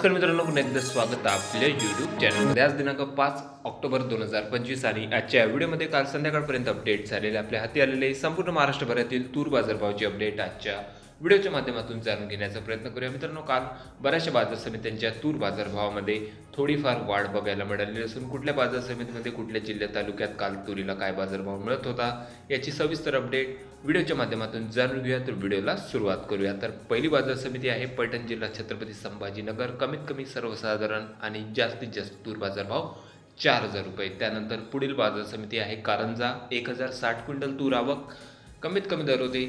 नमस्कार मित्रांनो पुन्हा एकदा स्वागत आपल्या यूट्यूब चॅनलमध्ये आज दिनांक पाच ऑक्टोबर दोन हजार पंचवीस आणि आजच्या व्हिडिओमध्ये काल संध्याकाळपर्यंत अपडेट झालेले आपल्या हाती आलेले संपूर्ण महाराष्ट्रभरातील तूर बाजारभावाची अपडेट आजच्या व्हिडिओच्या माध्यमातून जाणून घेण्याचा प्रयत्न करूया. मित्रांनो काल बऱ्याचशा बाजार समित्यांच्या तूर बाजारभावामध्ये थोडीफार वाढ बघायला मिळाली असून कुठल्या बाजार समितीमध्ये कुठल्या जिल्ह्यात तालुक्यात काल तुरीला काय बाजारभाव मिळत होता याची सविस्तर अपडेट व्हिडिओच्या माध्यमातून जाणून घेऊया. तर व्हिडिओला सुरुवात करूया. तर पहिली बाजार समिती आहे पैठण जिल्हा छत्रपती संभाजीनगर. कमीत कमी सर्वसाधारण आणि जास्तीत जास्त तूर बाजारभाव चार हजार रुपये. त्यानंतर पुढील बाजार समिती आहे कारंजा एक हजार साठ क्विंटल तूर आवक. कमीत कमी दर होते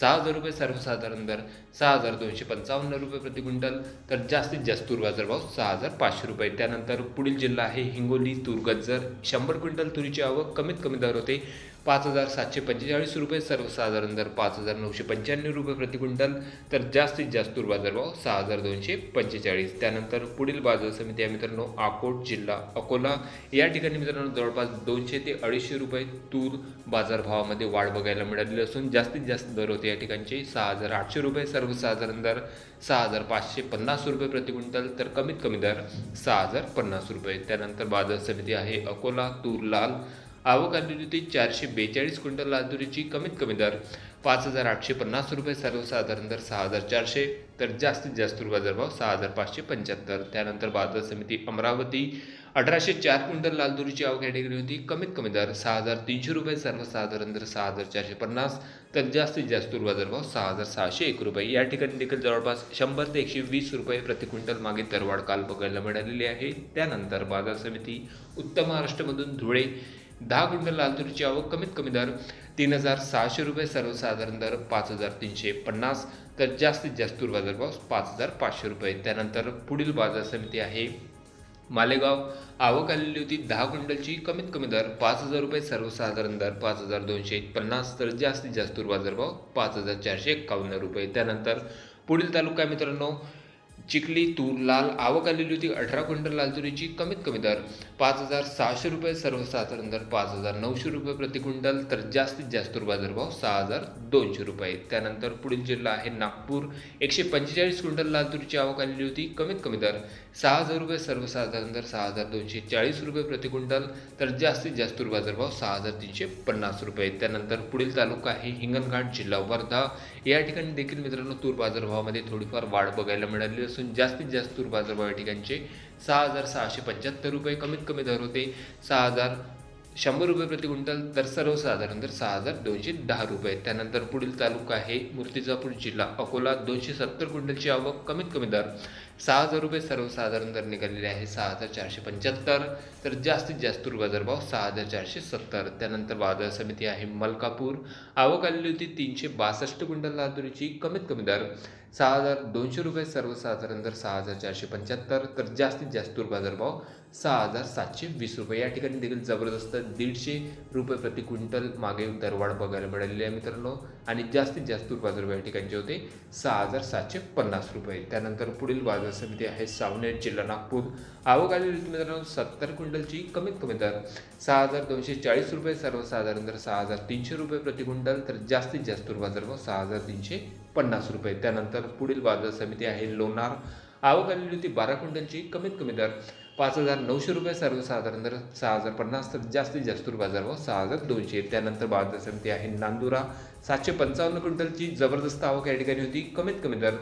सहा हजार रुपये सर्वसाधारण दर सहा हजार दोनशे पंचावन्न रुपये प्रति क्विंटल तर जास्तीत जास्त तूर बाजारभाव सहा हजार पाचशे रुपये. त्यानंतर पुढील जिल्हा आहे हिंगोली तुरगजर शंभर क्विंटल तुरीची आवक कमीत कमी दर होते पाच हजार सातशे पंचेचाळीस रुपये सर्वसाधारण दर पाच हजार नऊशे पंच्याण्णव रुपये प्रति क्विंटल तर जास्तीत जास्त तूर बाजारभाव सहा हजार दोनशे पंचेचाळीस. त्यानंतर पुढील बाजार समिती आहे मित्रांनो अकोट जिल्हा. अकोला या ठिकाणी मित्रांनो जवळपास दोनशे ते अडीचशे रुपये तूर बाजारभावामध्ये वाढ बघायला मिळालेली असून जास्तीत जास्त दर होते या ठिकाणचे सहा हजार आठशे रुपये सर्वसाधारण दर सहा हजार पाचशे पन्नास रुपये प्रति क्विंटल तर कमीत कमी दर सहा हजार पन्नास रुपये. त्यानंतर बाजार समिती आहे अकोला तूर लाल आवक आलेली होती चारशे बेचाळीस क्विंटल लातुरीची कमीत कमी दर. पाच हजार आठशे पन्नास रुपये सर्वसाधारण दर सहा हजार चारशे तर जास्तीत जास्त बाजारभाव सहा हजार पाचशे पंच्याहत्तर. त्यानंतर बाजार समिती अमरावती अठराशे चार क्विंटल लालदुरीची आवक कॅटेगरी होती कमीत कमी दर सहा हजार तीनशे रुपये सर्वसाधारण दर सहा हजार चारशे पन्नास तर जास्तीत जास्त बाजारभाव सहा हजार सहाशे एक रुपये. या ठिकाणी देखील जवळपास शंभर ते एकशे वीस रुपये प्रति क्विंटल मागे दरवाढ काल बघायला मिळालेली आहे. त्यानंतर बाजार समिती उत्तर महाराष्ट्रामधून धुळे दहा क्विंटल लाल तुरीची आवक कमीत कमी दर तीन हजार सहाशे रुपये सर्वसाधारण दर पाच हजार तीनशे पन्नास तर जास्तीत जास्त बाजारभाव पाच हजार पाचशे रुपये. त्यानंतर पुढील बाजार समिती आहे. मालेगाव आवक आलेली होती दहा क्विंटलची कमीत कमी दर पाच हजार रुपये सर्वसाधारण दर पाच हजार दोनशे पन्नास तर जास्तीत जास्त बाजारभाव पाच हजार चारशे एक्कावन्न रुपये. त्यानंतर पुढील तालुका मित्रांनो चिखली तूर लाल आवक आलेली होती अठरा क्विंटल लाल तुरीची कमीत कमी दर पाच हजार सहाशे रुपये सर्वसाधारण दर पाच हजार नऊशे रुपये प्रति क्विंटल तर जास्तीत जास्त बाजारभाव सहा हजार दोनशे रुपये. त्यानंतर पुढील जिल्हा आहे नागपूर. एकशे पंचेचाळीस क्विंटल लाल तुरीची आवक आलेली होती कमीत कमी दर सहा हजार रुपये सर्वसाधारण दर सहा हजार दोनशे चाळीस रुपये प्रति क्विंटल तर जास्तीत जास्त बाजारभाव सहा हजार तीनशे पन्नास रुपये. त्यानंतर पुढील तालुका आहे हिंगणघाट जिल्हा वर्धा. या ठिकाणी देखील मित्रांनो तूर बाजारभावामध्ये थोडीफार वाढ बघायला मिळाली असून जास्तीत जास्त तूर बाजारभाव या ठिकाणचे सहा हजार सहाशे पंच्याहत्तर रुपये कमीत कमी दर होते. सहा हजार शंभर रुपये प्रति क्विंटल तर सर्वसाधारण दर सहा हजार दोनशे दहा रुपये. त्यानंतर पुढील तालुका आहे मूर्तिजापूर जिल्हा. अकोला दोनशे सत्तर क्विंटलची आवक कमीत कमी दर. सहा हजार रुपये सर्वसाधारण दर निघालेले आहे सहा हजार चारशे पंच्याहत्तर. तर जास्तीत जास्त तूर बाजारभाव सहा हजार चारशे सत्तर. त्यानंतर बाजार समिती आहे मलकापूर. आवक आलेली होती तीनशे बासष्ट क्विंटल लातुरीची. कमीत कमी दर सहा हजार दोनशे रुपये सर्वसाधारण दर सहा हजार चारशे पंच्याहत्तर. तर जास्तीत जास्त तूर बाजारभाव सहा हजार सातशे वीस रुपये. या ठिकाणी देखील जबरदस्त दीडशे रुपये प्रति क्विंटल मागे दरवाढ बघायला मिळालेली आहे मित्रांनो. आणि जास्तीत जास्त तूर बाजारभाव या ठिकाणचे होते सहा हजार सातशे पन्नास रुपये. त्यानंतर पुढील बाजार समिती आहे सावनेर जिल्हा नागपूर. आवक आलेली मित्रांनो सत्तर क्विंटलची कमीत कमी दर. सहा हजार दोनशे चाळीस रुपये सर्वसाधारण दर सहा हजार तीनशे रुपये प्रति क्विंटल तर जास्तीत जास्त तूर बाजारभाव सहा हजार तीनशे पन्नास रुपये. त्यानंतर पुढील बाजार समिती आहे लोणार. आवक आलेली होती बारा क्विंटलची कमीत कमी दर. पाच हजार नऊशे रुपये सर्वसाधारण दर सहा हजार पन्नास तर जास्तीत जास्त बाजारभाव सहा हजार दोनशे. त्यानंतर बाजार समिती आहे नांदुरा. सातशे पंचावन्न क्विंटलची जबरदस्त आवक या ठिकाणी होती. कमीत कमी दर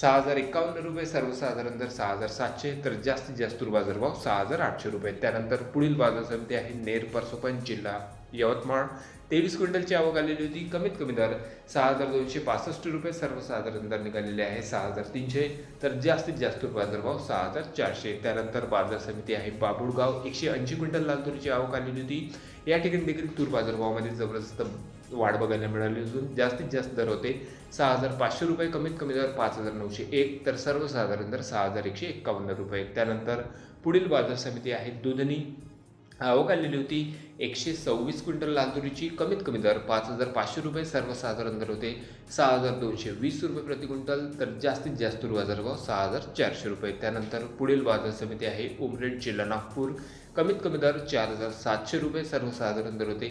सहा हजार एकावन्न रुपये सर्वसाधारण दर सहा हजार सातशे तर जास्तीत जास्त बाजारभाव सहा हजार आठशे रुपये. त्यानंतर पुढील बाजार समिती आहे नेर परसोपन जिल्हा यवतमाळ. तेवीस क्विंटलची आवक आलेली होती. कमीत कमी दर सहा हजार दोनशे पासष्ट रुपये सर्वसाधारण दर निघालेले आहे. सहा हजार तीनशे. तर जास्तीत जास्त बाजारभाव सहा हजार चारशे. त्यानंतर बाजार समिती आहे बाबुळगाव. एकशे ऐंशी क्विंटल लाल तुरीची आवक आलेली होती. या ठिकाणी देखील तूर बाजारभावामध्ये जबरदस्त वाढ बघायला मिळाली असून जास्तीत जास्त दर होते सहा हजार पाचशे रुपये. कमीत कमी दर पाच हजार नऊशे एक. तर सर्वसाधारण दर सहा हजार एकशे एक्कावन्न रुपये. त्यानंतर पुढील बाजार समिती आहे दुधनी. आवक आलेली होती. एकशे सव्वीस क्विंटल लांदुरीची कमीत कमी दर पाच हजार पाचशे रुपये सर्वसाधारण दर होते. सहा हजार दोनशे वीस रुपये प्रति क्विंटल तर जास्तीत जास्त बाजारभाव सहा हजार चारशे रुपये. त्यानंतर पुढील बाजार समिती आहे उमरेड जिल्हा नागपूर. कमीत कमी दर चार हजार सातशे रुपये सर्वसाधारण दर होते.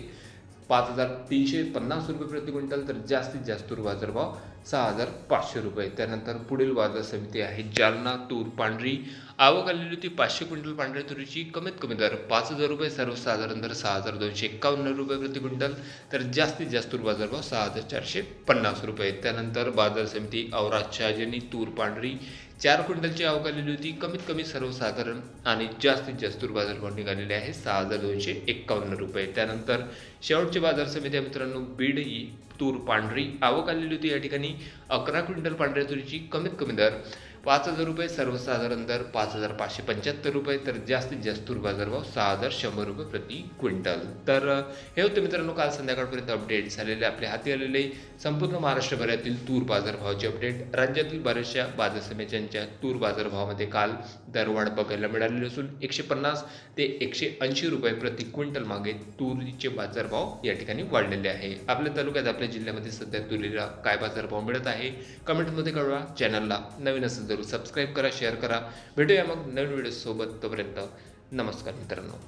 पाच हजार तीनशे पन्नास रुपये प्रति क्विंटल तर जास्तीत जास्त बाजारभाव सहा हजार पाचशे रुपये. त्यानंतर पुढील बाजार समिती आहे जालना तूर पांढरी. आवक आलेली होती पाचशे क्विंटल पांढऱ्या तुरीची. कमीत कमी दर पाच हजार रुपये सर्वसाधारण दर सहा हजार दोनशे एक्कावन्न रुपये प्रति क्विंटल. तर जास्तीत जास्त तूर बाजारभाव सहा हजार चारशे पन्नास रुपये. त्यानंतर बाजार समिती औराद शहाजनी तूर पांढरी चार क्विंटलची आवक आलेली होती. कमीत कमी सर्वसाधारण आणि जास्तीत जास्त तूर बाजारभाव निघालेले आहे. सहा हजार दोनशे एक्कावन्न रुपये. त्यानंतर शेवटचे बाजार समिती आहे मित्रांनो बीड तूर पांढरी आवक आलेली होती या ठिकाणी. अकरा क्विंटल पांढऱ्या तुरीची कमीत कमी दर पाच हजार रुपये सर्वसाधारण दर पाच हजार पाचशे पंच्याहत्तर रुपये तर जास्तीत जास्त तूर बाजारभाव सहा हजार शंभर रुपये प्रति क्विंटल. तर हे होते मित्रांनो काल संध्याकाळपर्यंत अपडेट झालेले आपल्या हाती आलेले संपूर्ण महाराष्ट्रभरातील तूर बाजारभावाचे अपडेट राज्यातील बऱ्याचशा बाजार समित्यांच्या तूर बाजारभावामध्ये काल दरवाढ बघायला मिळालेली असून एकशे पन्नास ते एकशे ऐंशी रुपये प्रति क्विंटल मागे तुरीचे बाजारभाव या ठिकाणी वाढलेले आहे. आपल्या तालुक्यात आपल्या जिल्ह्यामध्ये सध्या तुरीला काय बाजारभाव मिळत आहे? कमेंटमध्ये कळवा. चॅनलला नवीन असेल जरूर सबस्क्राईब करा शेअर करा भेटूया मग नवीन व्हिडिओ सोबत तोपर्यंत नमस्कार मित्रांनो